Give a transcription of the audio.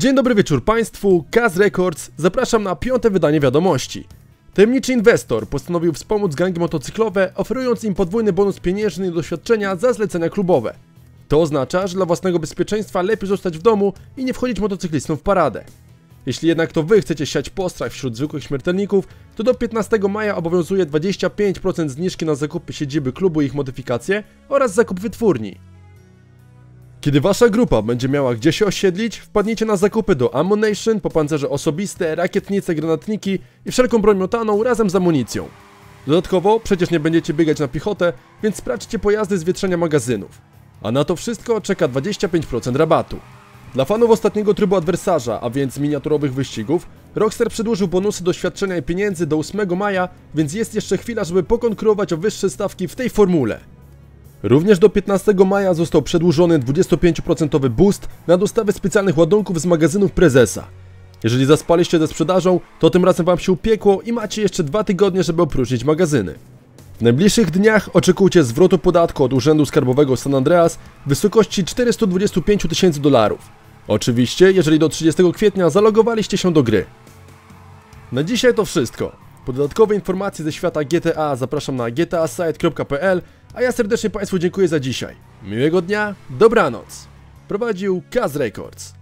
Dzień dobry wieczór Państwu, Kaz Records, zapraszam na piąte wydanie wiadomości. Tajemniczy inwestor postanowił wspomóc gangi motocyklowe, oferując im podwójny bonus pieniężny i doświadczenia za zlecenia klubowe. To oznacza, że dla własnego bezpieczeństwa lepiej zostać w domu i nie wchodzić motocyklistą w paradę. Jeśli jednak to wy chcecie siać postrach wśród zwykłych śmiertelników, to do 15 maja obowiązuje 25% zniżki na zakupy siedziby klubu i ich modyfikacje oraz zakup wytwórni. Kiedy wasza grupa będzie miała gdzie się osiedlić, wpadnijcie na zakupy do Ammunition, popancerze osobiste, rakietnice, granatniki i wszelką broń miotaną razem z amunicją. Dodatkowo, przecież nie będziecie biegać na piechotę, więc sprawdźcie pojazdy z wietrzenia magazynów. A na to wszystko czeka 25% rabatu. Dla fanów ostatniego trybu adwersarza, a więc miniaturowych wyścigów, Rockstar przedłużył bonusy doświadczenia i pieniędzy do 8 maja, więc jest jeszcze chwila, żeby pokonkurować o wyższe stawki w tej formule. Również do 15 maja został przedłużony 25% boost na dostawy specjalnych ładunków z magazynów Prezesa. Jeżeli zaspaliście ze sprzedażą, to tym razem wam się upiekło i macie jeszcze dwa tygodnie, żeby opróżnić magazyny. W najbliższych dniach oczekujcie zwrotu podatku od Urzędu Skarbowego San Andreas w wysokości 425 tysięcy dolarów. Oczywiście, jeżeli do 30 kwietnia zalogowaliście się do gry. Na dzisiaj to wszystko. Po dodatkowe informacje ze świata GTA zapraszam na gtasite.pl, a ja serdecznie Państwu dziękuję za dzisiaj. Miłego dnia, dobranoc. Prowadził Kaz Records.